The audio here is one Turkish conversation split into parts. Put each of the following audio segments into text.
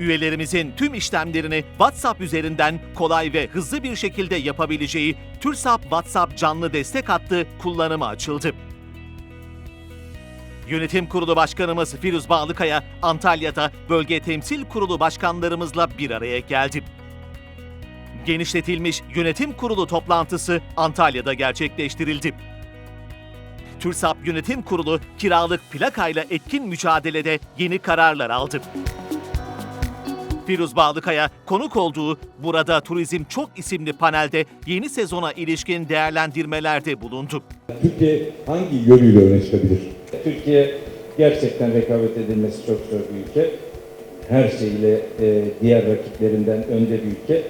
Üyelerimizin tüm işlemlerini WhatsApp üzerinden kolay ve hızlı bir şekilde yapabileceği TÜRSAP WhatsApp canlı destek hattı kullanıma açıldı. Yönetim Kurulu Başkanımız Firuz Bağlıkaya Antalya'da Bölge Temsil Kurulu başkanlarımızla bir araya geldi. Genişletilmiş yönetim kurulu toplantısı Antalya'da gerçekleştirildi. TÜRSAP Yönetim Kurulu kiralık plakayla etkin mücadelede yeni kararlar aldı. Firuz Bağlıkaya konuk olduğu Burada Turizm Çok isimli panelde yeni sezona ilişkin değerlendirmelerde bulundu. Türkiye hangi yönüyle öne çıkabilir? Türkiye gerçekten rekabet edilmesi çok zor bir ülke. Her şeyle e, diğer rakiplerinden önde bir ülke.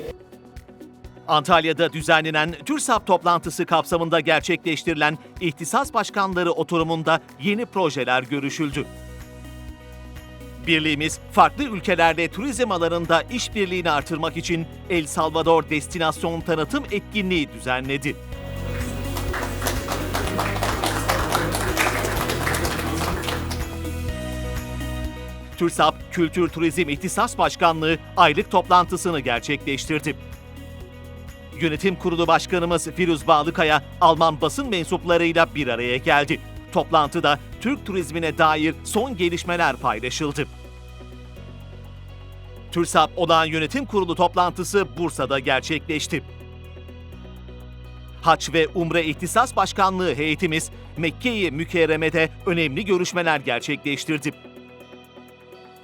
Antalya'da düzenlenen TÜRSAP toplantısı kapsamında gerçekleştirilen ihtisas başkanları oturumunda yeni projeler görüşüldü. Birliğimiz farklı ülkelerle turizm alanında işbirliğini artırmak için El Salvador destinasyon tanıtım etkinliği düzenledi. TÜRSAP Kültür Turizm İhtisas Başkanlığı aylık toplantısını gerçekleştirdi. Yönetim Kurulu Başkanımız Firuz Bağlıkaya Alman basın mensuplarıyla bir araya geldi. Toplantıda Türk turizmine dair son gelişmeler paylaşıldı. TÜRSAP Olağan Yönetim Kurulu toplantısı Bursa'da gerçekleşti. Haç ve Umre İhtisas Başkanlığı heyetimiz Mekke-i Mükerreme'de önemli görüşmeler gerçekleştirdi.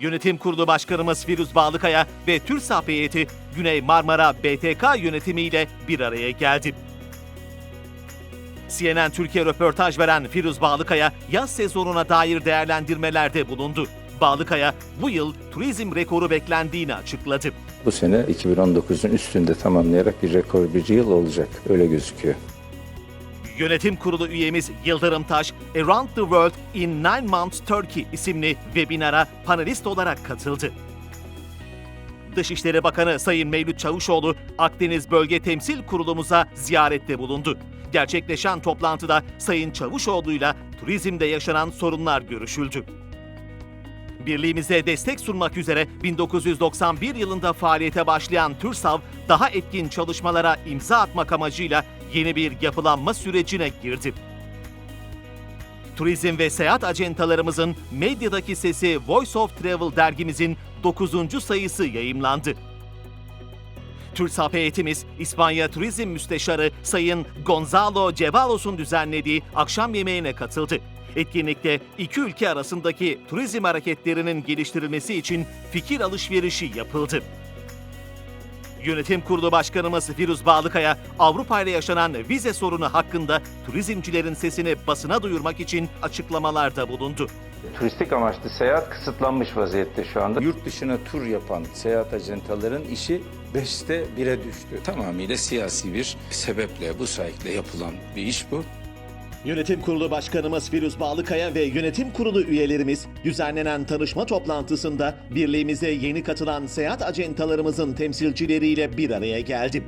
Yönetim Kurulu Başkanımız Firuz Bağlıkaya ve TÜRSAP heyeti Güney Marmara BTK yönetimiyle bir araya geldi. CNN Türkiye röportaj veren Firuz Bağlıkaya yaz sezonuna dair değerlendirmelerde bulundu. Bağlıkaya bu yıl turizm rekoru beklendiğini açıkladı. Bu sene 2019'un üstünde tamamlayarak bir rekor bir yıl olacak. Öyle gözüküyor. Yönetim Kurulu üyemiz Yıldırım Taş, Around the World in 9 Months Turkey isimli webinara panelist olarak katıldı. Dışişleri Bakanı Sayın Mevlüt Çavuşoğlu, Akdeniz Bölge Temsil Kurulumuza ziyarette bulundu. Gerçekleşen toplantıda Sayın Çavuşoğlu'yla turizmde yaşanan sorunlar görüşüldü. Birliğimize destek sunmak üzere 1991 yılında faaliyete başlayan TÜRSAV, daha etkin çalışmalara imza atmak amacıyla yeni bir yapılanma sürecine girdi. Turizm ve seyahat acentalarımızın medyadaki sesi Voice of Travel dergimizin 9. sayısı yayımlandı. TÜRSAP heyetimiz İspanya Turizm Müsteşarı Sayın Gonzalo Cebalos'un düzenlediği akşam yemeğine katıldı. Etkinlikte iki ülke arasındaki turizm hareketlerinin geliştirilmesi için fikir alışverişi yapıldı. Yönetim Kurulu Başkanımız Firuz Bağlıkaya, Avrupa ile yaşanan vize sorunu hakkında turizmcilerin sesini basına duyurmak için açıklamalarda bulundu. Turistik amaçlı seyahat kısıtlanmış vaziyette şu anda. Yurt dışına tur yapan seyahat acentaların işi 5'te 1'e düştü. Tamamıyla siyasi bir sebeple, bu saykle yapılan bir iş bu. Yönetim Kurulu Başkanımız Firuz Bağlıkaya ve yönetim kurulu üyelerimiz düzenlenen tanışma toplantısında birliğimize yeni katılan seyahat acentalarımızın temsilcileriyle bir araya geldi.